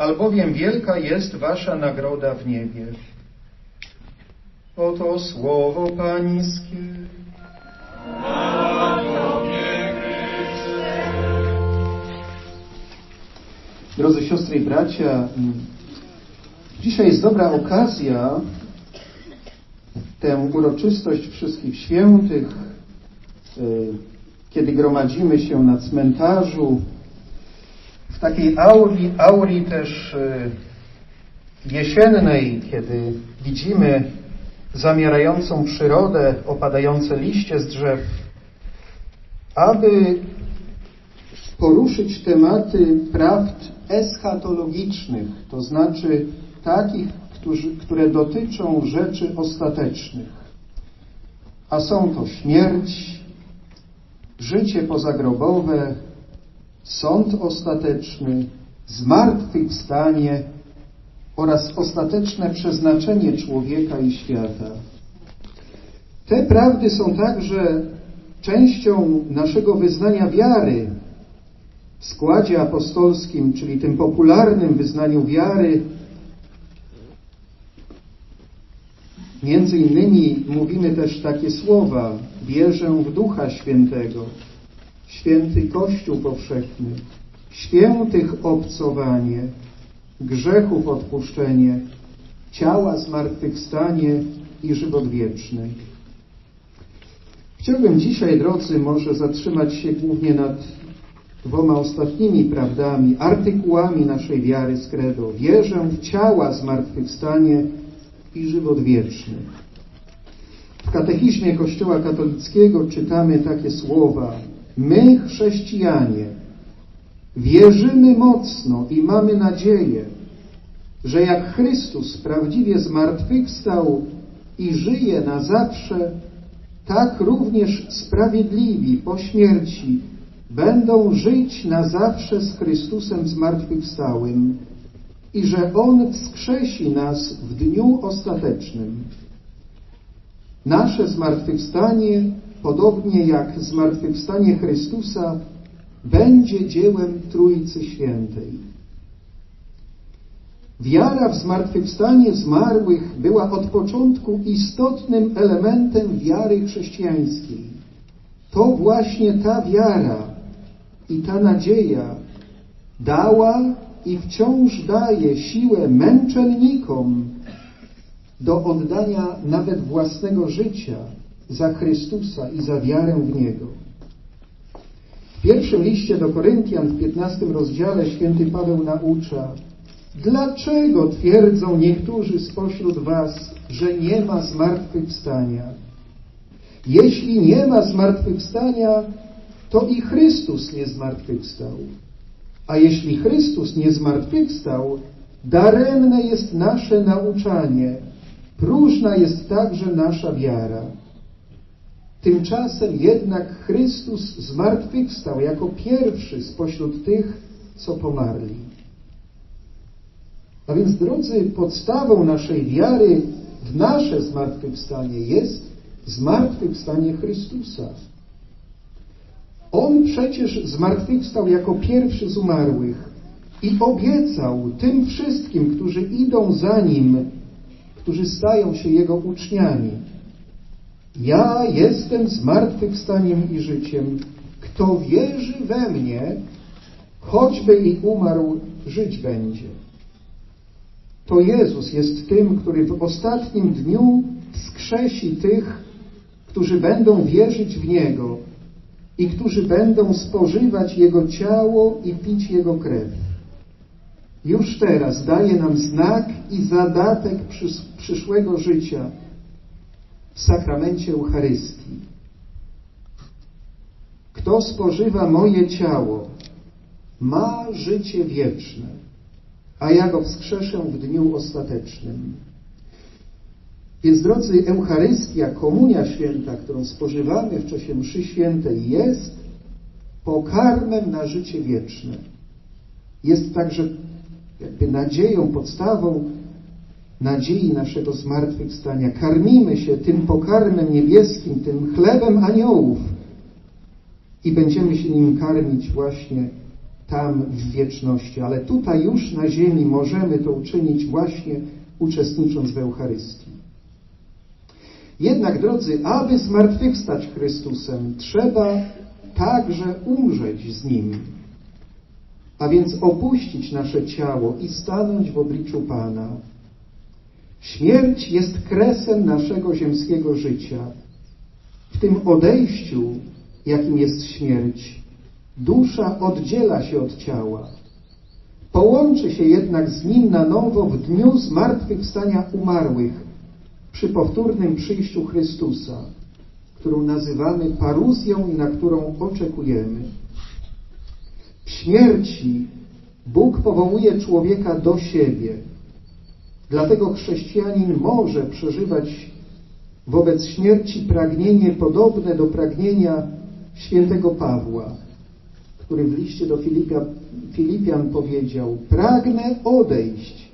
albowiem wielka jest wasza nagroda w niebie. Oto słowo Pańskie. Drodzy siostry i bracia, dzisiaj jest dobra okazja tę uroczystość wszystkich świętych, y, kiedy gromadzimy się na cmentarzu, takiej auri, auri też y, jesiennej, kiedy widzimy zamierającą przyrodę, opadające liście z drzew, aby poruszyć tematy prawd eschatologicznych, to znaczy takich, którzy, które dotyczą rzeczy ostatecznych. A są to śmierć, życie pozagrobowe, sąd ostateczny, zmartwychwstanie oraz ostateczne przeznaczenie człowieka i świata. Te prawdy są także częścią naszego wyznania wiary w składzie apostolskim, czyli tym popularnym wyznaniu wiary. Między innymi mówimy też takie słowa: wierzę w Ducha Świętego, święty Kościół powszechny, świętych obcowanie, grzechów odpuszczenie, ciała zmartwychwstanie i żywot wieczny. Chciałbym dzisiaj, drodzy, może zatrzymać się głównie nad dwoma ostatnimi prawdami, artykułami naszej wiary z credo. Wierzę w ciała zmartwychwstanie i żywot wieczny. W katechizmie Kościoła katolickiego czytamy takie słowa. My, chrześcijanie, wierzymy mocno i mamy nadzieję, że jak Chrystus prawdziwie zmartwychwstał i żyje na zawsze, tak również sprawiedliwi po śmierci będą żyć na zawsze z Chrystusem zmartwychwstałym i że On wskrzesi nas w dniu ostatecznym. Nasze zmartwychwstanie, podobnie jak zmartwychwstanie Chrystusa, będzie dziełem Trójcy Świętej. Wiara w zmartwychwstanie zmarłych była od początku istotnym elementem wiary chrześcijańskiej. To właśnie ta wiara i ta nadzieja dała i wciąż daje siłę męczennikom do oddania nawet własnego życia za Chrystusa i za wiarę w Niego. W pierwszym liście do Koryntian w 15 rozdziale święty Paweł naucza Dlaczego twierdzą niektórzy spośród was, że nie ma zmartwychwstania? Jeśli nie ma zmartwychwstania, to i Chrystus nie zmartwychwstał. A jeśli Chrystus nie zmartwychwstał, daremne jest nasze nauczanie, próżna jest także nasza wiara. Tymczasem jednak Chrystus zmartwychwstał jako pierwszy spośród tych, co pomarli. A więc, drodzy, podstawą naszej wiary w nasze zmartwychwstanie jest zmartwychwstanie Chrystusa. On przecież zmartwychwstał jako pierwszy z umarłych i obiecał tym wszystkim, którzy idą za Nim, którzy stają się Jego uczniami. Ja jestem zmartwychwstaniem i życiem. Kto wierzy we mnie, choćby i umarł, żyć będzie. To Jezus jest tym, który w ostatnim dniu wskrzesi tych, którzy będą wierzyć w Niego i którzy będą spożywać Jego ciało i pić Jego krew. Już teraz daje nam znak i zadatek przyszłego życia w sakramencie Eucharystii. Kto spożywa moje ciało, ma życie wieczne, a ja go wskrzeszę w dniu ostatecznym. Więc drodzy, Eucharystia, Komunia Święta, którą spożywamy w czasie mszy świętej, jest pokarmem na życie wieczne. Jest także jakby nadzieją, podstawą nadziei naszego zmartwychwstania. Karmimy się tym pokarmem niebieskim, tym chlebem aniołów i będziemy się nim karmić właśnie tam w wieczności. Ale tutaj już na ziemi możemy to uczynić właśnie uczestnicząc w Eucharystii. Jednak, drodzy, aby zmartwychwstać Chrystusem, trzeba także umrzeć z Nim, a więc opuścić nasze ciało i stanąć w obliczu Pana. Śmierć jest kresem naszego ziemskiego życia. W tym odejściu, jakim jest śmierć, dusza oddziela się od ciała. Połączy się jednak z nim na nowo w dniu zmartwychwstania umarłych, przy powtórnym przyjściu Chrystusa, którą nazywamy paruzją i na którą oczekujemy. W śmierci Bóg powołuje człowieka do siebie. Dlatego chrześcijanin może przeżywać wobec śmierci pragnienie podobne do pragnienia świętego Pawła, który w liście do Filipia, Filipian powiedział: Pragnę odejść,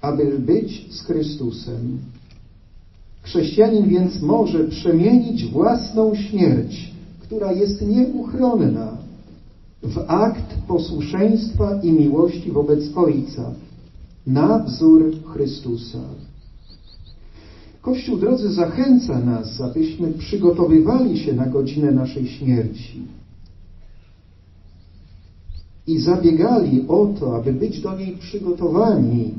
aby być z Chrystusem. Chrześcijanin więc może przemienić własną śmierć, która jest nieuchronna, w akt posłuszeństwa i miłości wobec Ojca, na wzór Chrystusa. Kościół, drodzy, zachęca nas, abyśmy przygotowywali się na godzinę naszej śmierci i zabiegali o to, aby być do niej przygotowani.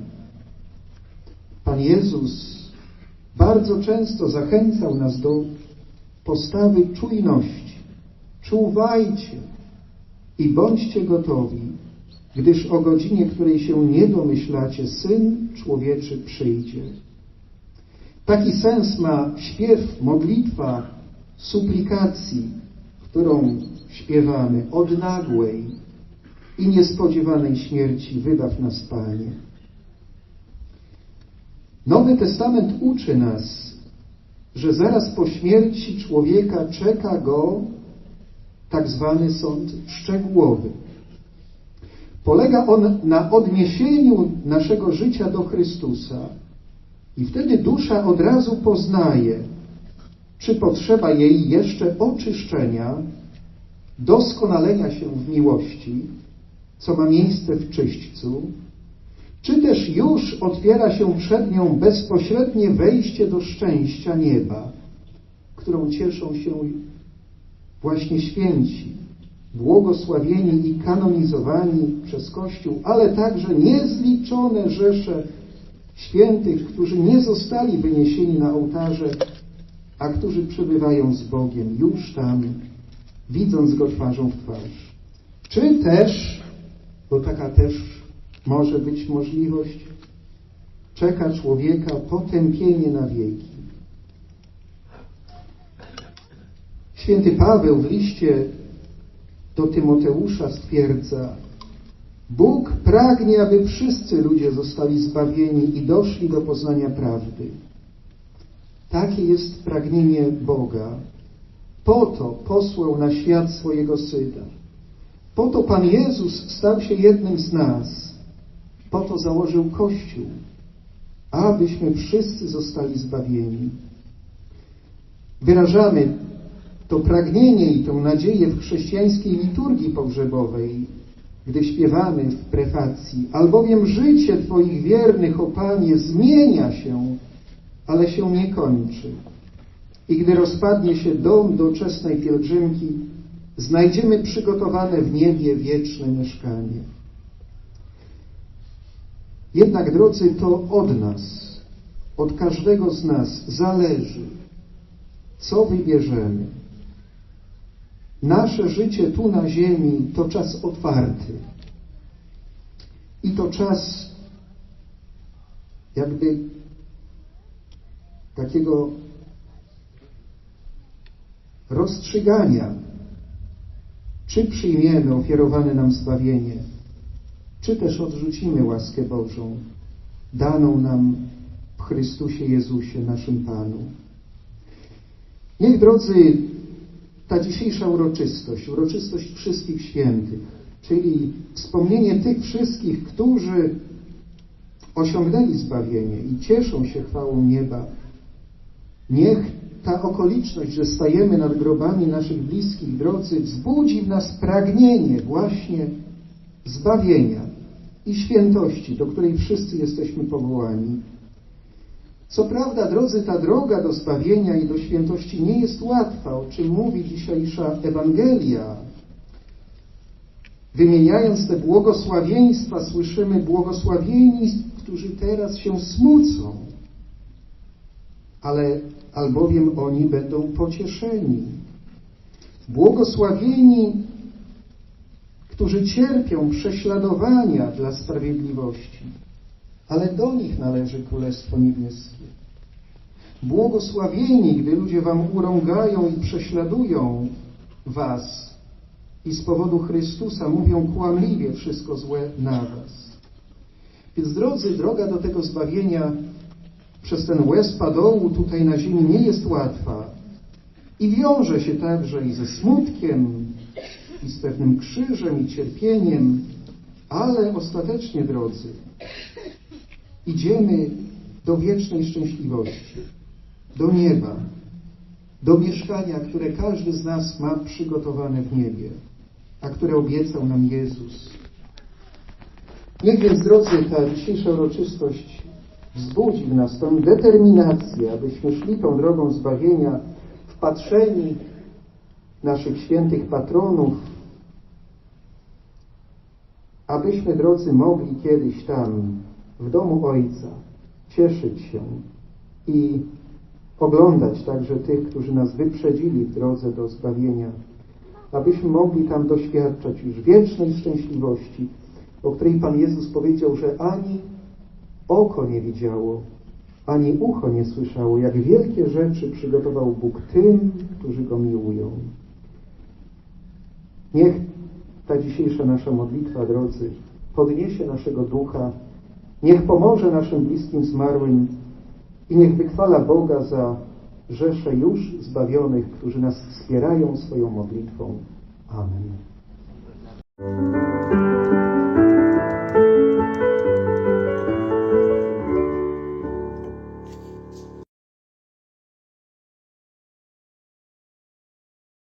Pan Jezus bardzo często zachęcał nas do postawy czujności. Czuwajcie i bądźcie gotowi, gdyż o godzinie, której się nie domyślacie, Syn Człowieczy przyjdzie. Taki sens ma śpiew, modlitwa, suplikacji, którą śpiewamy od nagłej i niespodziewanej śmierci wybaw nas, Panie. Nowy Testament uczy nas, że zaraz po śmierci człowieka czeka go tak zwany sąd szczegółowy. Polega on na odniesieniu naszego życia do Chrystusa. I wtedy dusza od razu poznaje, czy potrzeba jej jeszcze oczyszczenia, doskonalenia się w miłości, co ma miejsce w czyśćcu, czy też już otwiera się przed nią bezpośrednie wejście do szczęścia nieba, którą cieszą się właśnie święci, błogosławieni i kanonizowani przez Kościół, ale także niezliczone rzesze świętych, którzy nie zostali wyniesieni na ołtarze, a którzy przebywają z Bogiem już tam, widząc Go twarzą w twarz. Czy też, bo taka też może być możliwość, czeka człowieka potępienie na wieki. Święty Paweł w liście do Tymoteusza stwierdza, Bóg pragnie, aby wszyscy ludzie zostali zbawieni i doszli do poznania prawdy. Takie jest pragnienie Boga. Po to posłał na świat swojego Syna. Po to Pan Jezus stał się jednym z nas, Po to założył Kościół, abyśmy wszyscy zostali zbawieni. Wyrażamy to pragnienie i tę nadzieję w chrześcijańskiej liturgii pogrzebowej, gdy śpiewamy w prefacji, albowiem życie Twoich wiernych, o Panie, zmienia się, ale się nie kończy. I gdy rozpadnie się dom doczesnej pielgrzymki, znajdziemy przygotowane w niebie wieczne mieszkanie. Jednak, drodzy, to od nas, od każdego z nas zależy, co wybierzemy. Nasze życie tu na ziemi to czas otwarty. I to czas jakby takiego rozstrzygania, czy przyjmiemy ofiarowane nam zbawienie, czy też odrzucimy łaskę Bożą, daną nam w Chrystusie Jezusie, naszym Panu. Niech, drodzy, ta dzisiejsza uroczystość, uroczystość wszystkich świętych, czyli wspomnienie tych wszystkich, którzy osiągnęli zbawienie i cieszą się chwałą nieba, niech ta okoliczność, że stajemy nad grobami naszych bliskich, drodzy, wzbudzi w nas pragnienie właśnie zbawienia i świętości, do której wszyscy jesteśmy powołani. Co prawda, drodzy, ta droga do zbawienia i do świętości nie jest łatwa, o czym mówi dzisiejsza Ewangelia. Wymieniając te błogosławieństwa, słyszymy błogosławieni, którzy teraz się smucą, ale albowiem oni będą pocieszeni. Błogosławieni, którzy cierpią prześladowania dla sprawiedliwości, ale do nich należy Królestwo Niebieskie. Błogosławieni, gdy ludzie wam urągają i prześladują was i z powodu Chrystusa mówią kłamliwie wszystko złe na was. Więc drodzy, droga do tego zbawienia przez ten łez padołu tutaj na ziemi nie jest łatwa i wiąże się także i ze smutkiem, i z pewnym krzyżem, i cierpieniem, ale ostatecznie, drodzy, idziemy do wiecznej szczęśliwości, do nieba, do mieszkania, które każdy z nas ma przygotowane w niebie, a które obiecał nam Jezus. Niech więc, drodzy, ta dzisiejsza uroczystość wzbudzi w nas tę determinację, abyśmy szli tą drogą zbawienia, wpatrzeni naszych świętych patronów, abyśmy, drodzy, mogli kiedyś tam, w domu Ojca, cieszyć się i oglądać także tych, którzy nas wyprzedzili w drodze do zbawienia, abyśmy mogli tam doświadczać już wiecznej szczęśliwości, o której Pan Jezus powiedział, że ani oko nie widziało, ani ucho nie słyszało, jak wielkie rzeczy przygotował Bóg tym, którzy Go miłują. Niech ta dzisiejsza nasza modlitwa, drodzy, podniesie naszego ducha, niech pomoże naszym bliskim zmarłym i niech wychwala Boga za rzesze już zbawionych, którzy nas wspierają swoją modlitwą. Amen.